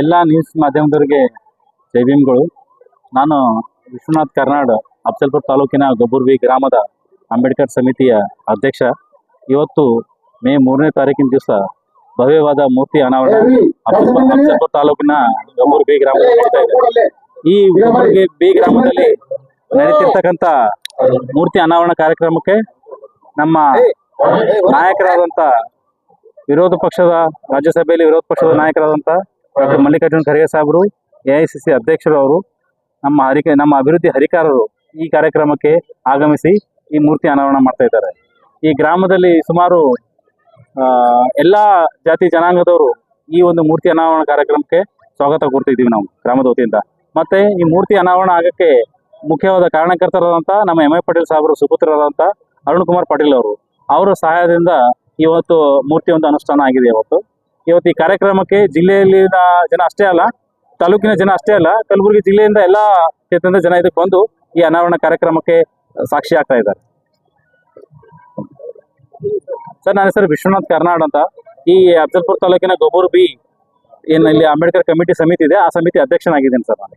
ಎಲ್ಲ ನ್ಯೂಸ್ ಮಾಧ್ಯಮದವರಿಗೆ ಜೈಭೀಮ್ಗಳು ನಾನು ವಿಶ್ವನಾಥ್ ಕರ್ನಾಡ್ ಅಫ್ಸಲ್ಪುರ್ ತಾಲೂಕಿನ ಗೊಬ್ಬುರ್ವಿ ಗ್ರಾಮದ ಅಂಬೇಡ್ಕರ್ ಸಮಿತಿಯ ಅಧ್ಯಕ್ಷ. ಇವತ್ತು ಮೇ ಮೂರನೇ ತಾರೀಕಿನ ದಿವಸ ಭವ್ಯವಾದ ಮೂರ್ತಿ ಅನಾವರಣ ಅಫ್ಸಲ್ಪುರ್ ತಾಲೂಕಿನ ಗೊಬ್ಬುರ್ವಿ ಗ್ರಾಮದಲ್ಲಿ ಈ ಗೊಬ್ಬುರ್ವಿ ಈ ಬಿ ಗ್ರಾಮದಲ್ಲಿ ನಡೀತಿರ್ತಕ್ಕಂಥ ಮೂರ್ತಿ ಅನಾವರಣ ಕಾರ್ಯಕ್ರಮಕ್ಕೆ ನಮ್ಮ ನಾಯಕರಾದಂಥ ವಿರೋಧ ಪಕ್ಷದ, ರಾಜ್ಯಸಭೆಯಲ್ಲಿ ವಿರೋಧ ಪಕ್ಷದ ನಾಯಕರಾದಂಥ ಡಾಕ್ಟರ್ ಮಲ್ಲಿಕಾರ್ಜುನ ಖರ್ಗೆ ಸಾಹೇಬರು ಎ ಐ ಸಿ ಸಿ ಅಧ್ಯಕ್ಷರು ಅವರು, ನಮ್ಮ ಹರಿಕೆ, ನಮ್ಮ ಅಭಿವೃದ್ಧಿ ಹರಿಕಾರರು ಈ ಕಾರ್ಯಕ್ರಮಕ್ಕೆ ಆಗಮಿಸಿ ಈ ಮೂರ್ತಿ ಅನಾವರಣ ಮಾಡ್ತಾ ಇದ್ದಾರೆ. ಈ ಗ್ರಾಮದಲ್ಲಿ ಸುಮಾರು ಎಲ್ಲ ಜಾತಿ ಜನಾಂಗದವರು ಈ ಒಂದು ಮೂರ್ತಿ ಅನಾವರಣ ಕಾರ್ಯಕ್ರಮಕ್ಕೆ ಸ್ವಾಗತ ಕೊಡ್ತಿದ್ದೀವಿ ನಾವು, ಗ್ರಾಮದ ವತಿಯಿಂದ. ಮತ್ತೆ ಈ ಮೂರ್ತಿ ಅನಾವರಣ ಆಗಕ್ಕೆ ಮುಖ್ಯವಾದ ಕಾರಣಕರ್ತರಾದಂಥ ನಮ್ಮ ಎಂ ಐ ಪಾಟೀಲ್ ಸಾಹೇಬರು ಸುಪುತ್ರರಾದಂಥ ಅರುಣ್ ಕುಮಾರ್ ಪಾಟೀಲ್ ಅವರು, ಅವರ ಸಹಾಯದಿಂದ ಇವತ್ತು ಮೂರ್ತಿ ಒಂದು ಅನುಷ್ಠಾನ ಆಗಿದೆ ಇವತ್ತು. ಇವತ್ತು ಈ ಕಾರ್ಯಕ್ರಮಕ್ಕೆ ಜಿಲ್ಲೆಯಲ್ಲಿನ ಜನ ಅಷ್ಟೇ ಅಲ್ಲ, ತಾಲೂಕಿನ ಜನ ಅಷ್ಟೇ ಅಲ್ಲ, ಕಲಬುರಗಿ ಜಿಲ್ಲೆಯಿಂದ ಎಲ್ಲ ಕ್ಷೇತ್ರದ ಜನ ಇದಕ್ಕೆ ಬಂದು ಈ ಅನಾವರಣ ಕಾರ್ಯಕ್ರಮಕ್ಕೆ ಸಾಕ್ಷಿ ಆಗ್ತಾ ಇದ್ದಾರೆ. ಸರ್, ನನ್ನ ಹೆಸರು ವಿಶ್ವನಾಥ್ ಕರ್ನಾಡ್ ಅಂತ. ಈ ಅಫ್ಜಲ್ಪುರ್ ತಾಲೂಕಿನ ಗೊಬ್ಬರು ಬಿ ಏನಲ್ಲಿ ಅಂಬೇಡ್ಕರ್ ಕಮಿಟಿ ಸಮಿತಿ ಇದೆ, ಆ ಸಮಿತಿ ಅಧ್ಯಕ್ಷನಾಗಿದ್ದೀನಿ ಸರ್ ನಾನು.